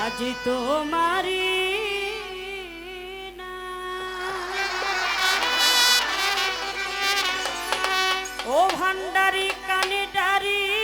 আজ তোমারি ও ভান্ডারি কানে ডারি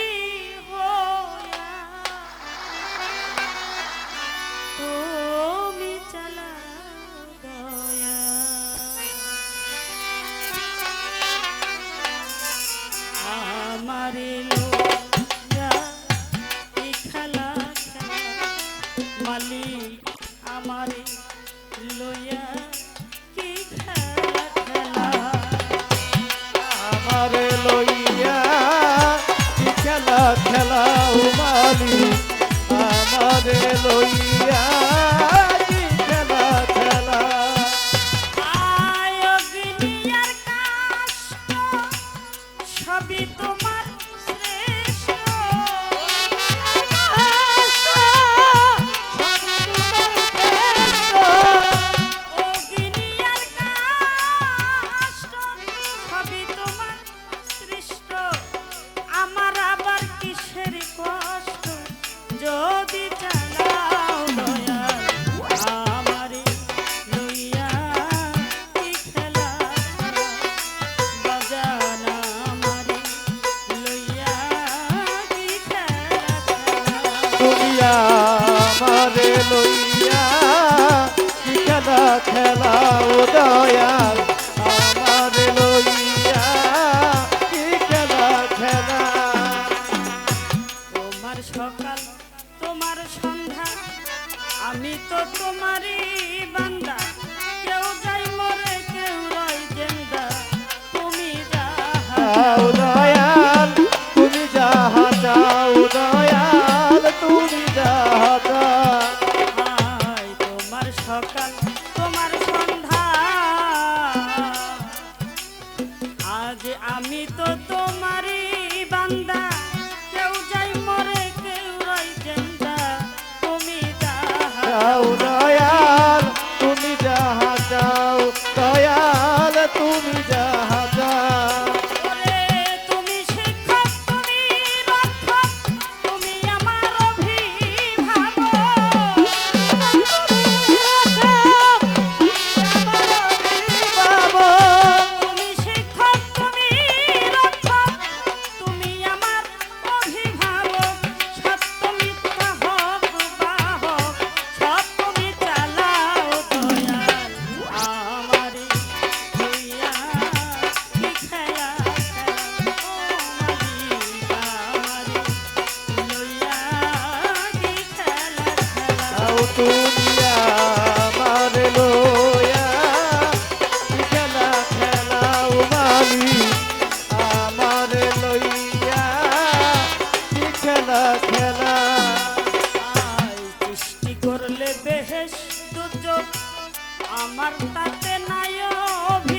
ঘরে লইয়া লইয়া খেলা খেলা উদয়াল শেষ দুচোখ আমার তাতে নাই অভি